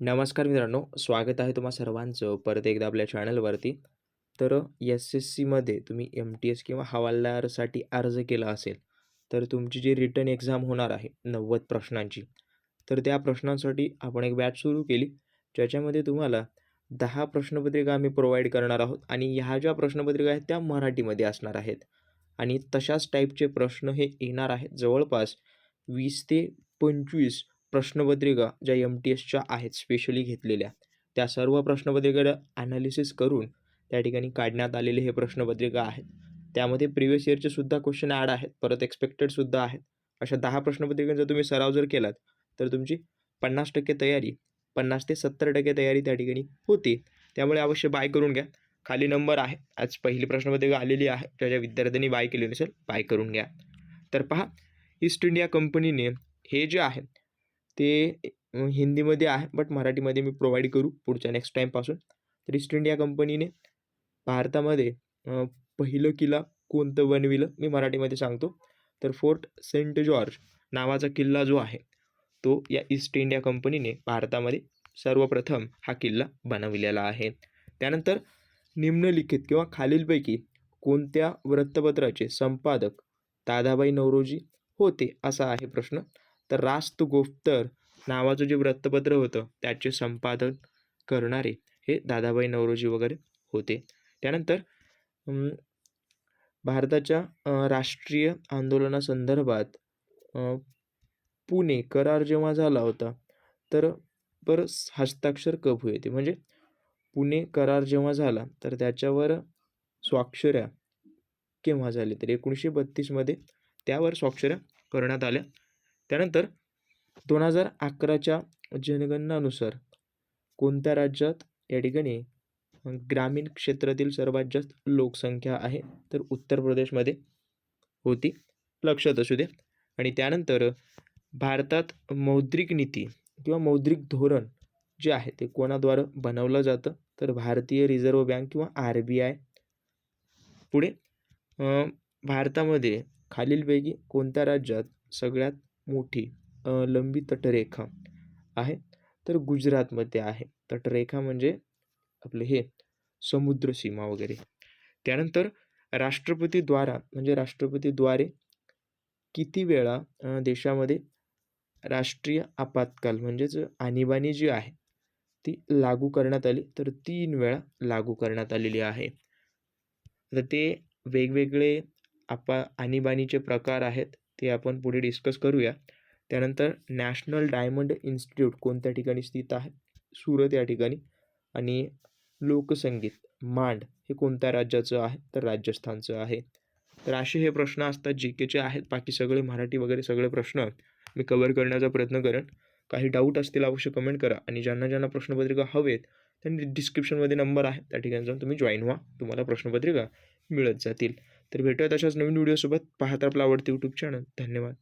नमस्कार मित्रांनो स्वागत आहे तुम्हा सर्वांचं परत एकदा आपल्या चॅनलवरती. तर एस एस सीमध्ये तुम्ही एम टी एस किंवा हवालदारसाठी अर्ज केला असेल तर तुमची जी रिटर्न एक्झाम होणार आहे नव्वद प्रश्नांची तर त्या प्रश्नांसाठी आपण एक बॅच सुरू केली ज्याच्यामध्ये तुम्हाला दहा प्रश्नपत्रिका आम्ही प्रोव्हाइड करणार आहोत आणि ह्या ज्या प्रश्नपत्रिका आहेत त्या मराठीमध्ये असणार आहेत. आणि तशाच टाईपचे प्रश्न हे येणार आहेत जवळपास वीस ते पंचवीस प्रश्नपत्रिका ज्या एम टी एसच्या आहेत स्पेशली घेतलेल्या त्या सर्व प्रश्नपत्रिकेला ॲनालिसिस करून त्या ठिकाणी काढण्यात आलेले हे प्रश्नपत्रिका आहेत. त्यामध्ये प्रिव्हियस इयरचे सुद्धा क्वेश्चन ॲड आहेत परत एक्सपेक्टेडसुद्धा आहेत. अशा दहा प्रश्नपत्रिकांचा तुम्ही सराव जर केलात तर तुमची पन्नास टक्के तयारी पन्नास ते सत्तर टक्के तयारी त्या ठिकाणी होती. त्यामुळे अवश्य बाय करून घ्या. खाली नंबर आहे आज पहिली प्रश्नपत्रिका आलेली आहे ज्या ज्या विद्यार्थ्यांनी बाय केली नसेल बाय करून घ्या. तर पहा ईस्ट इंडिया कंपनीने हे जे आहे ते हिंदीमध्ये आहे बट मराठीमध्ये मी प्रोव्हाइड करू पुढच्या नेक्स्ट टाईमपासून तर ईस्ट इंडिया कंपनीने भारतामध्ये पहिलं किल्ला कोणतं बनविलं मी मराठीमध्ये सांगतो. तर फोर्ट सेंट जॉर्ज नावाचा किल्ला जो आहे तो या ईस्ट इंडिया कंपनीने भारतामध्ये सर्वप्रथम हा किल्ला बनविलेला आहे. त्यानंतर निम्नलिखित किंवा खालीलपैकी कोणत्या वृत्तपत्राचे संपादक दादाबाई नवरोजी होते असा आहे प्रश्न. तर रास्त गोफ्तर नावाचं जे वृत्तपत्र होतं त्याचे संपादन करणारे हे दादाबाई नवरोजी वगैरे होते. त्यानंतर भारताच्या राष्ट्रीय आंदोलनासंदर्भात पुणे करार जेव्हा झाला होता तर पर हस्ताक्षर कब हुए म्हणजे पुणे करार जेव्हा झाला तर त्याच्यावर स्वाक्षऱ्या केव्हा झाले तर एकोणीसशे बत्तीसमध्ये त्यावर स्वाक्षऱ्या करण्यात आल्या. त्यानंतर दोन हजार अकराच्या जनगणनानुसार कोणत्या राज्यात या ठिकाणी ग्रामीण क्षेत्रातील सर्वात जास्त लोकसंख्या आहे तर उत्तर प्रदेशमध्ये होती लक्षात असू दे. आणि त्यानंतर भारतात मौद्रिक नीती किंवा मौद्रिक धोरण जे आहे ते कोणाद्वारे बनवलं जातं तर भारतीय रिझर्व्ह बँक किंवा आर बी आय. पुढे भारतामध्ये खालीलपैकी कोणत्या राज्यात सगळ्यात मोठी लंबी तटरेखा आहे. तर गुजरातमध्ये आहे. तटरेखा म्हणजे आपले हे समुद्र सीमा वगैरे. त्यानंतर राष्ट्रपतीद्वारा म्हणजे राष्ट्रपतीद्वारे किती वेळा देशामध्ये राष्ट्रीय आपत्काल म्हणजेच आणीबाणी जी आहे ती लागू करण्यात आली. तर तीन वेळा लागू करण्यात आलेली आहे. तर ते वेगवेगळे आपा आणीबाणीचे प्रकार आहेत. ते आपण पुढे डिस्कस करूया. त्यानंतर नॅशनल डायमंड इन्स्टिट्यूट कोणत्या ठिकाणी स्थित आहे? सुरत या ठिकाणी. आणि लोकसंगीत मांड हे कोणत्या राज्याचं आहे? तर राजस्थानचं आहे. तर असे हे प्रश्न असतात जी केचे आहेत. बाकी सगळे मराठी वगैरे सगळे प्रश्न मी कवर करण्याचा प्रयत्न करेन. काही डाऊट असतील अवश्य कमेंट करा. आणि ज्यांना ज्यांना प्रश्नपत्रिका हवेत त्यांनी डिस्क्रिप्शनमध्ये नंबर आहे. त्या ठिकाणी जाऊन तुम्ही जॉईन व्हा. तुम्हाला प्रश्नपत्रिका मिळत जातील. तर भेटूया तशाच नवीन व्हिडिओसोबत पाहत आपला आवडते यूट्यूब चॅनल धन्यवाद.